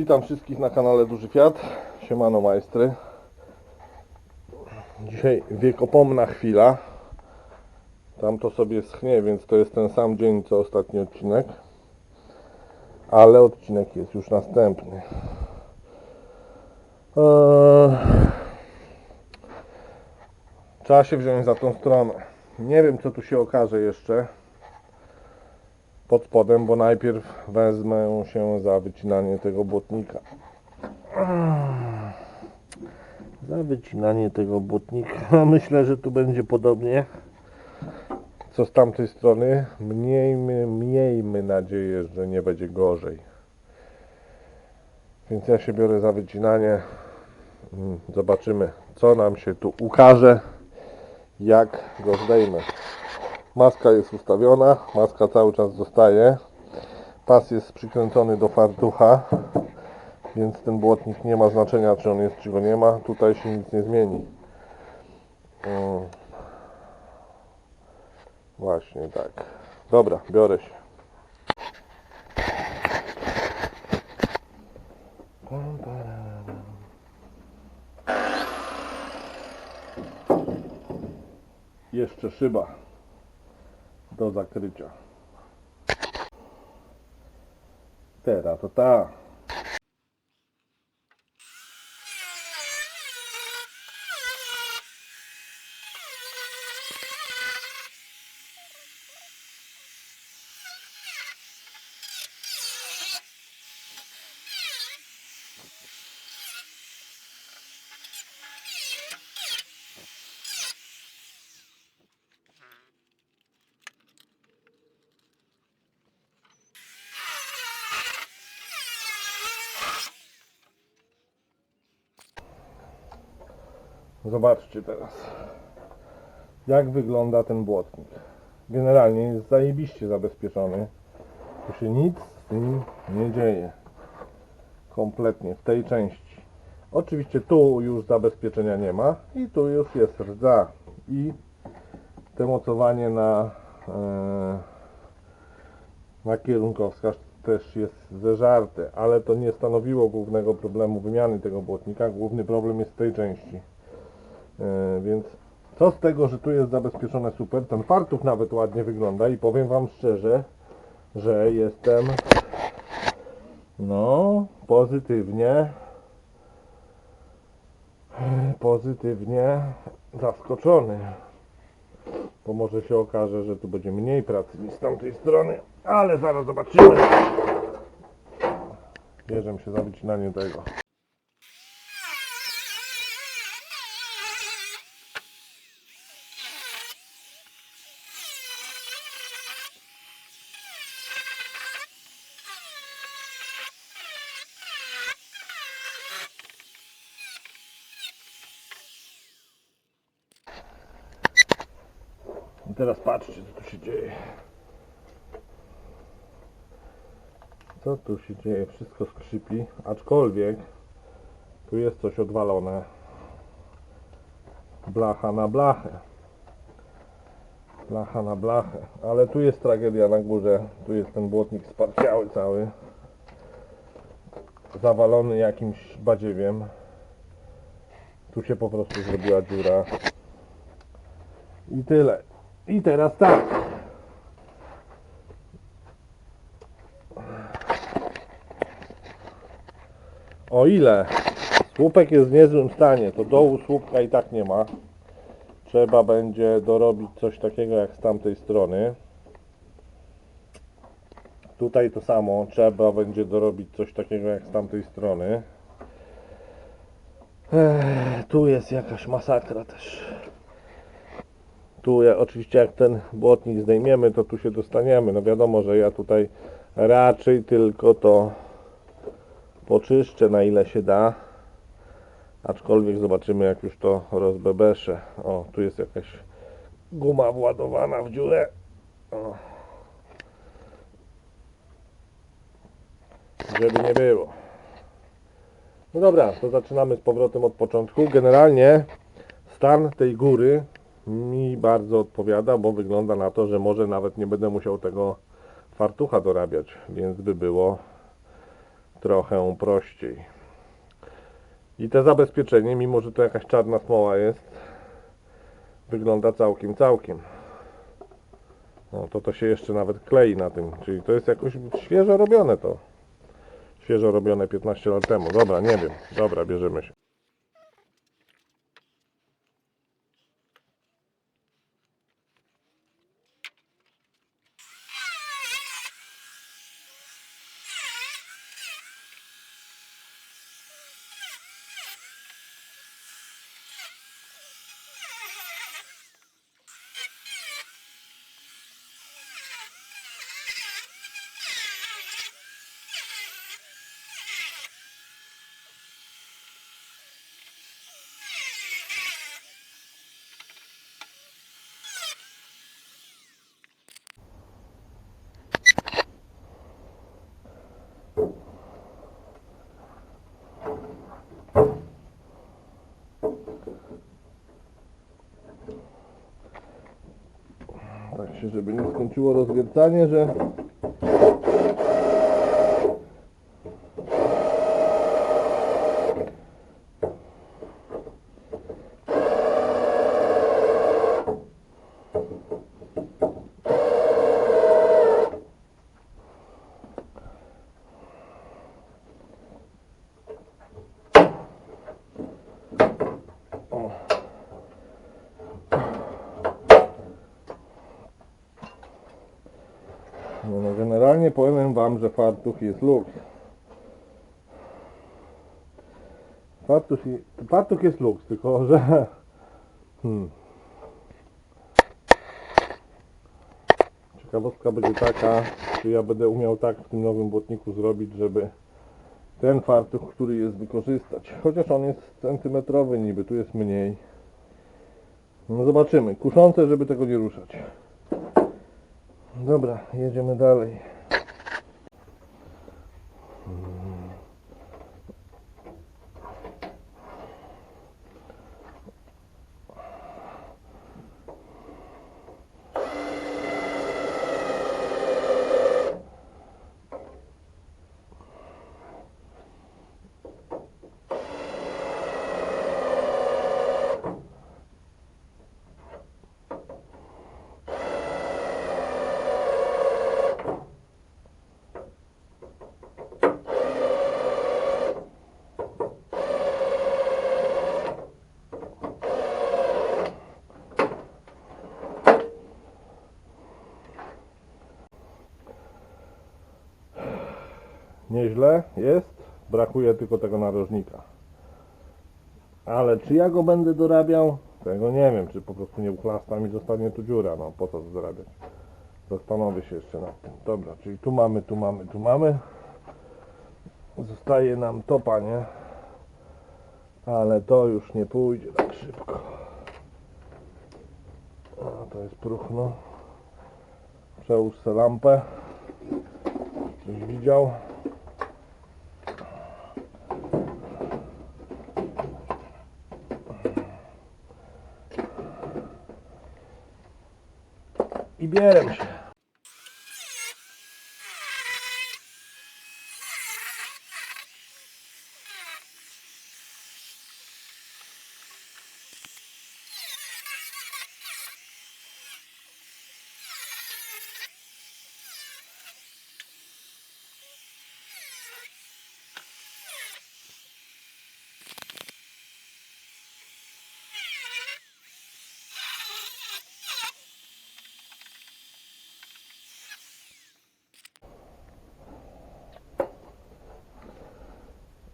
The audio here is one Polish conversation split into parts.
Witam wszystkich na kanale Duży Fiat. Siemano majstry. Dzisiaj wiekopomna chwila. Tam to sobie schnie, więc to jest ten sam dzień co ostatni odcinek. Ale odcinek jest już następny. Eee... Trzeba się wziąć za tą stronę. Nie wiem co tu się okaże jeszcze pod spodem, bo najpierw wezmę się za wycinanie tego błotnika. Za wycinanie tego błotnika. Myślę, że tu będzie podobnie. Co z tamtej strony? Miejmy, miejmy nadzieję, że nie będzie gorzej. Więc ja się biorę za wycinanie. Mm, Zobaczymy, co nam się tu ukaże, jak go zdejmę. Maska jest ustawiona, maska cały czas zostaje. Pas jest przykręcony do fartucha, więc ten błotnik nie ma znaczenia, czy on jest, czy go nie ma. Tutaj się nic nie zmieni. Mm. Właśnie tak. Dobra, biorę się. Jeszcze szyba do zakrycia. Teraz to ta. Zobaczcie teraz, jak wygląda ten błotnik. Generalnie jest zajebiście zabezpieczony. Tu się nic z tym nie dzieje. Kompletnie w tej części. Oczywiście tu już zabezpieczenia nie ma i tu już jest rdza i te mocowanie na, e, na kierunkowskaz też jest zeżarte, ale to nie stanowiło głównego problemu wymiany tego błotnika. Główny problem jest w tej części. E, więc co z tego, że tu jest zabezpieczone super, ten fartuch nawet ładnie wygląda i powiem Wam szczerze, że jestem no pozytywnie pozytywnie zaskoczony. Bo może się okaże, że tu będzie mniej pracy niż z tamtej strony ale zaraz zobaczymy. Bierzemy się za wycinanie tego teraz patrzcie, co tu się dzieje. Co tu się dzieje? Wszystko skrzypi, aczkolwiek tu jest coś odwalone. Blacha na blachę. Blacha na blachę. Ale tu jest tragedia na górze. Tu jest ten błotnik sparciały cały. Zawalony jakimś badziewiem. Tu się po prostu zrobiła dziura. I tyle. I teraz tak. O ile słupek jest w niezłym stanie, to dołu słupka i tak nie ma. Trzeba będzie dorobić coś takiego jak z tamtej strony. Tutaj to samo, trzeba będzie dorobić coś takiego jak z tamtej strony. Ech, tu jest jakaś masakra też. Tu ja, oczywiście jak ten błotnik zdejmiemy, to tu się dostaniemy. No wiadomo, że ja tutaj raczej tylko to poczyszczę na ile się da. Aczkolwiek zobaczymy jak już to rozbebeszę. O, tu jest jakaś guma władowana w dziurę. O. Żeby nie było. No dobra, to zaczynamy z powrotem od początku. Generalnie stan tej góry mi bardzo odpowiada, bo wygląda na to, że może nawet nie będę musiał tego fartucha dorabiać, więc by było trochę prościej. I te zabezpieczenie, mimo że to jakaś czarna smoła jest, wygląda całkiem, całkiem. No to to się jeszcze nawet klei na tym, czyli to jest jakoś świeżo robione to. Świeżo robione 15 lat temu. Dobra, nie wiem. Dobra, bierzemy się. Tak się, żeby nie skończyło rozwiercanie, że No, no generalnie powiem że fartuch jest luks. Fartuch, fartuch jest luks, tylko że... Hmm. Ciekawostka będzie taka, czy ja będę umiał tak w tym nowym błotniku zrobić, żeby ten fartuch, który jest wykorzystać. Chociaż on jest centymetrowy niby, tu jest mniej. No zobaczymy. Kuszące, żeby tego nie ruszać. Dobra, jedziemy dalej. Nieźle jest, brakuje tylko tego narożnika. Ale czy ja go będę dorabiał? Tego nie wiem, czy po prostu nie uchlasta mi zostanie tu dziura, no po co to dorabiać? Zastanowię się jeszcze nad tym. Dobra, czyli tu mamy, tu mamy, tu mamy. Zostaje nam to, panie. Ale to już nie pójdzie tak szybko. A, to jest próchno. Przełóż lampę. Widział. I bierem się.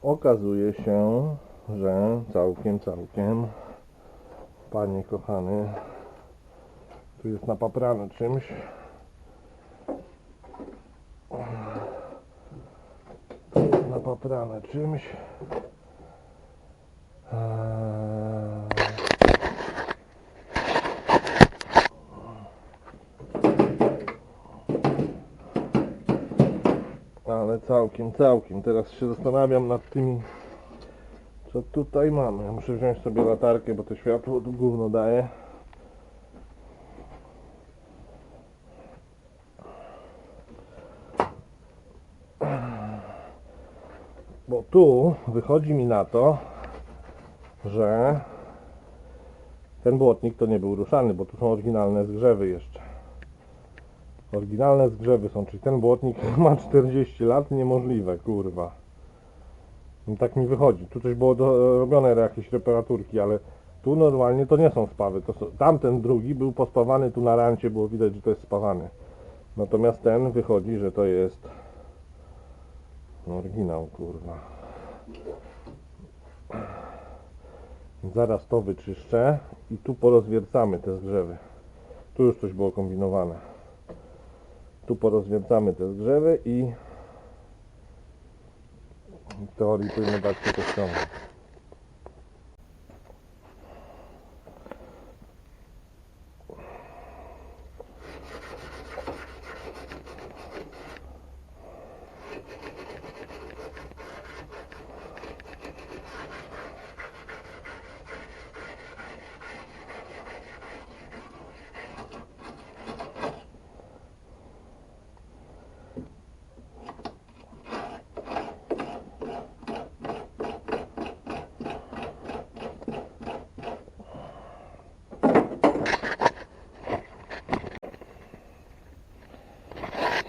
Okazuje się, że całkiem, całkiem, panie kochany, tu jest napaprane czymś. Napaprane czymś. Całkiem, całkiem. Teraz się zastanawiam nad tymi, co tutaj mamy. Muszę wziąć sobie latarkę, bo to światło tu gówno daje. Bo tu wychodzi mi na to, że ten błotnik to nie był ruszany, bo tu są oryginalne zgrzewy jeszcze. Oryginalne zgrzewy są, czyli ten błotnik ma 40 lat, niemożliwe, kurwa. No tak mi wychodzi. Tu coś było robione, jakieś reparaturki, ale tu normalnie to nie są spawy. To są, tamten drugi był pospawany, tu na rancie było widać, że to jest spawany. Natomiast ten wychodzi, że to jest oryginał, kurwa. Zaraz to wyczyszczę i tu porozwiercamy te zgrzewy. Tu już coś było kombinowane. Tu porozwiercamy te zgrzewy i w teorii powinno dać się to ściągnąć.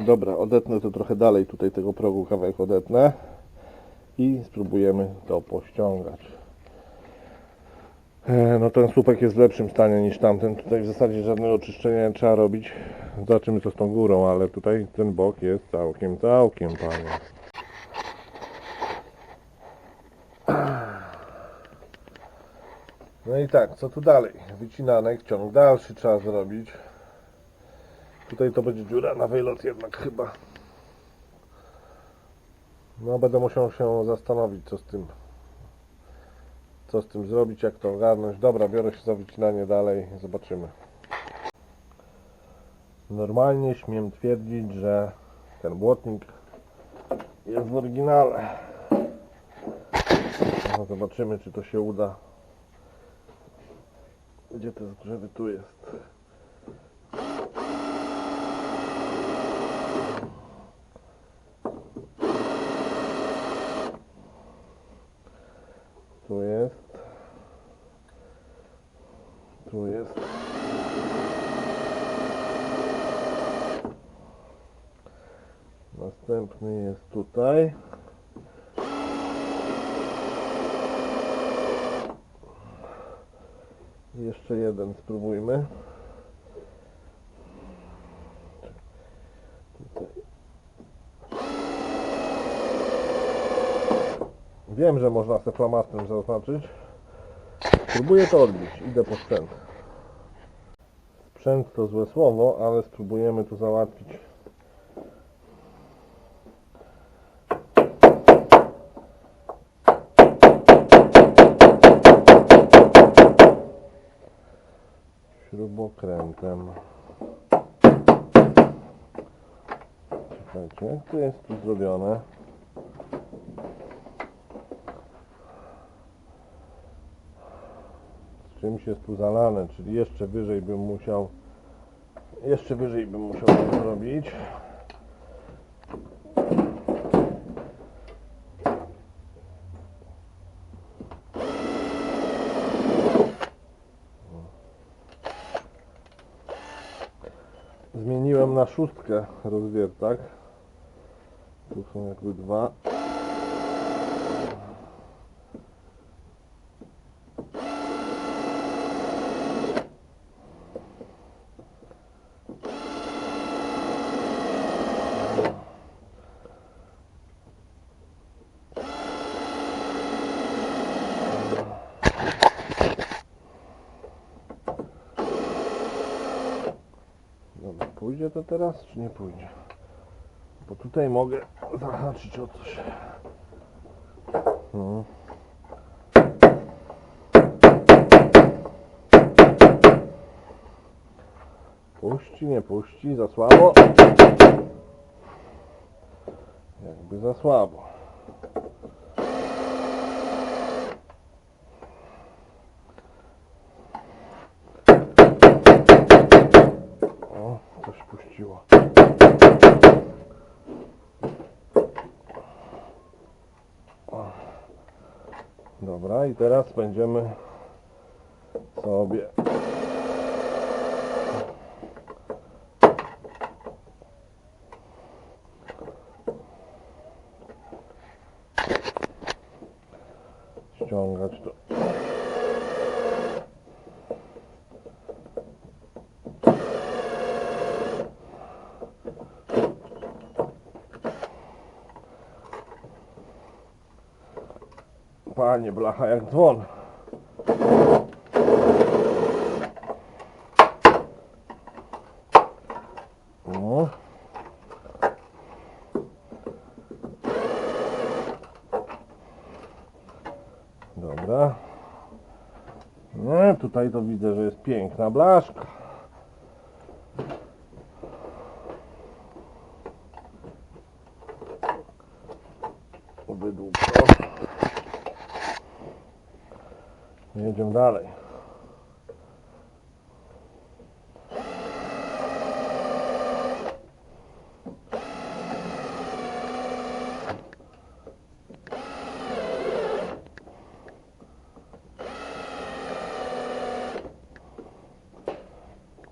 Dobra, odetnę to trochę dalej tutaj tego progu kawałek odetnę i spróbujemy to pościągać. E, No ten słupek jest w lepszym stanie niż tamten. Tutaj w zasadzie żadnego oczyszczenia nie trzeba robić. Zobaczymy co z tą górą, ale tutaj ten bok jest całkiem, całkiem panie. No i tak, co tu dalej? Wycinanek, ciąg dalszy trzeba zrobić. Tutaj to będzie dziura na wylot jednak chyba. No będę musiał się zastanowić co z tym co z tym zrobić, jak to ogarnąć. Dobra, biorę się za wycinanie dalej, zobaczymy. Normalnie śmiem twierdzić, że ten błotnik jest w oryginale. No, zobaczymy czy to się uda. Gdzie te zgrzewy? Tu jest. Tu jest. Tu jest. Następny jest tutaj. Jeszcze jeden spróbujmy. Wiem, że można se flamastrem zaznaczyć. Spróbuję to odbić. Idę po sprzęt. Sprzęt to złe słowo, ale spróbujemy to załatwić. Śrubokrętem. Czekajcie, jak to jest tu zrobione? z czymś jest tu zalane, czyli jeszcze wyżej bym musiał jeszcze wyżej bym musiał to zrobić. Zmieniłem na szóstkę rozwiertak. Tu są jakby dwa. Dobra, pójdzie to teraz, czy nie pójdzie? Bo tutaj mogę zahaczyć o coś. No. Puści, nie puści, za słabo. Jakby za słabo. O, coś puściło. O. I teraz będziemy sobie ściągać to. Panie, blacha jak dzwon. No. Dobra. Tutaj to widzę, że jest piękna blaszka. Jedziemy dalej.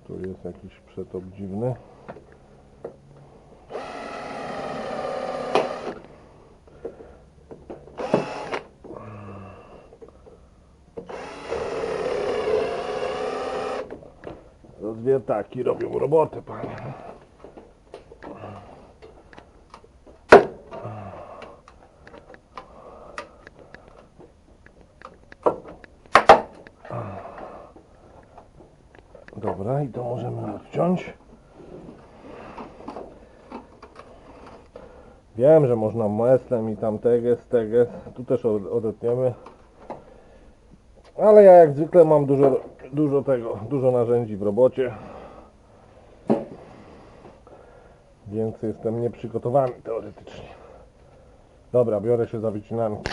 Tu jest jakiś przetop dziwny. Rozwiertaki robią robotę, panie. Dobra, i to możemy odciąć. Wiem, że można meslem i tam teges, teges. Tu też od- odetniemy. Ale ja jak zwykle mam dużo, dużo tego, dużo narzędzi w robocie. Więc jestem nieprzygotowany teoretycznie. Dobra, biorę się za wycinanki.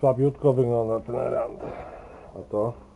Słabiutko wygląda ten rand. A to?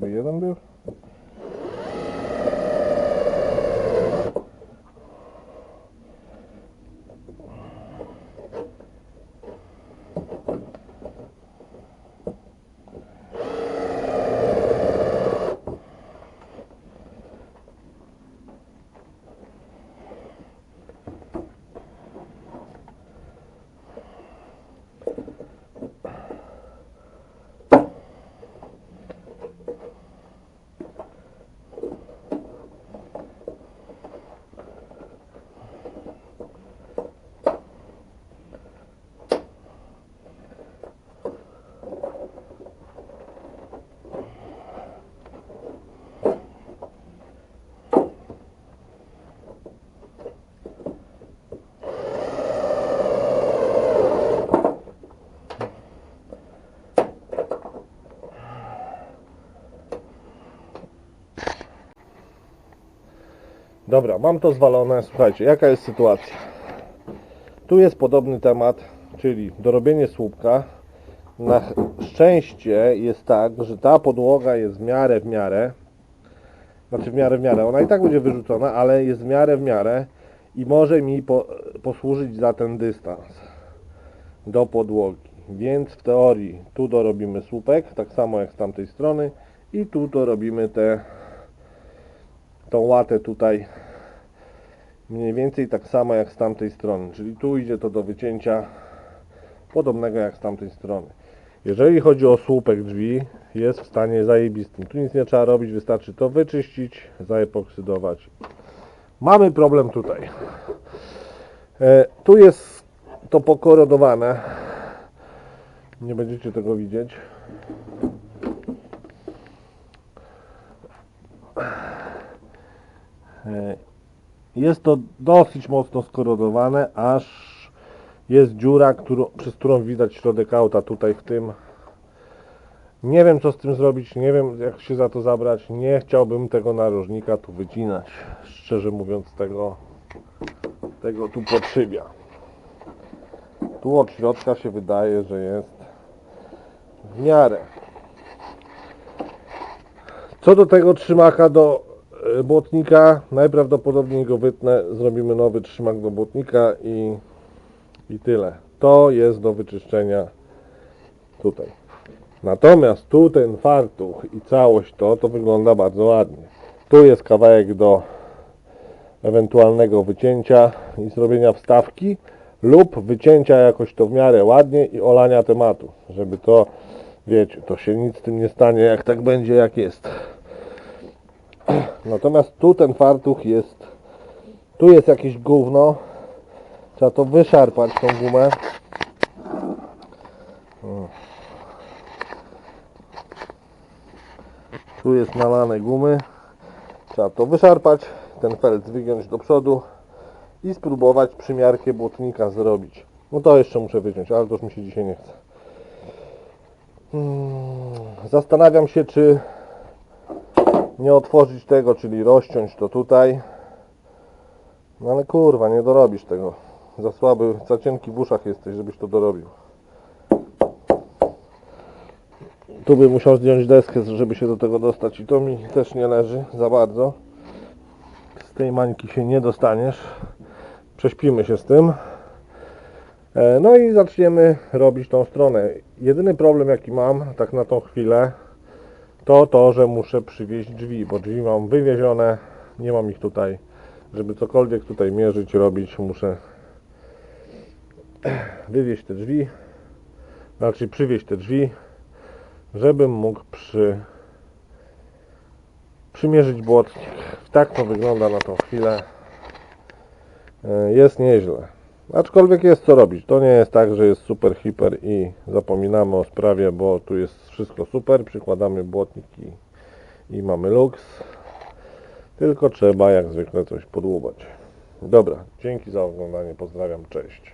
Wiesz, tak Dobra, mam to zwalone. Słuchajcie, jaka jest sytuacja? Tu jest podobny temat, czyli dorobienie słupka. Na szczęście jest tak, że ta podłoga jest w miarę w miarę. Znaczy w miarę w miarę. Ona i tak będzie wyrzucona, ale jest w miarę w miarę i może mi po, posłużyć za ten dystans do podłogi. Więc w teorii tu dorobimy słupek, tak samo jak z tamtej strony i tu dorobimy te tą łatę tutaj mniej więcej tak samo jak z tamtej strony, czyli tu idzie to do wycięcia podobnego jak z tamtej strony. Jeżeli chodzi o słupek drzwi, jest w stanie zajebistym. Tu nic nie trzeba robić, wystarczy to wyczyścić, zaepoksydować. Mamy problem tutaj. E, tu jest to pokorodowane. Nie będziecie tego widzieć. Jest to dosyć mocno skorodowane, aż jest dziura, którą, przez którą widać środek auta tutaj w tym. Nie wiem co z tym zrobić, nie wiem jak się za to zabrać. Nie chciałbym tego narożnika tu wycinać. Szczerze mówiąc tego, tego tu podszybia. Tu od środka się wydaje, że jest w miarę. Co do tego trzymaka do e, błotnika, najprawdopodobniej go wytnę, zrobimy nowy trzymak do błotnika i, i tyle. To jest do wyczyszczenia tutaj. Natomiast tu ten fartuch i całość to, to wygląda bardzo ładnie. Tu jest kawałek do ewentualnego wycięcia i zrobienia wstawki lub wycięcia jakoś to w miarę ładnie i olania tematu, żeby to, wiecie, to się nic z tym nie stanie, jak tak będzie, jak jest. Natomiast tu ten fartuch jest, tu jest jakieś gówno, trzeba to wyszarpać tą gumę. Tu jest nalane gumy, trzeba to wyszarpać, ten felc wygiąć do przodu i spróbować przymiarkę błotnika zrobić. No to jeszcze muszę wyciąć, ale to już mi się dzisiaj nie chce. Hmm, Zastanawiam się, czy nie otworzyć tego, czyli rozciąć to tutaj. No ale kurwa, nie dorobisz tego. Za słaby, za cienki w uszach jesteś, żebyś to dorobił. Tu bym musiał zdjąć deskę, żeby się do tego dostać i to mi też nie leży za bardzo. Z tej mańki się nie dostaniesz. Prześpimy się z tym. E, No i zaczniemy robić tą stronę. Jedyny problem jaki mam, tak na tą chwilę, to to, że muszę przywieźć drzwi, bo drzwi mam wywiezione, nie mam ich tutaj. Żeby cokolwiek tutaj mierzyć, robić, muszę wywieźć te drzwi, znaczy przywieźć te drzwi, żebym mógł przy przymierzyć błotnik. Tak to wygląda na tą chwilę. E, Jest nieźle. Aczkolwiek jest co robić. To nie jest tak, że jest super, hiper i zapominamy o sprawie, bo tu jest wszystko super. Przykładamy błotnik i, i mamy luks. Tylko trzeba jak zwykle coś podłubać. Dobra, dzięki za oglądanie. Pozdrawiam, cześć.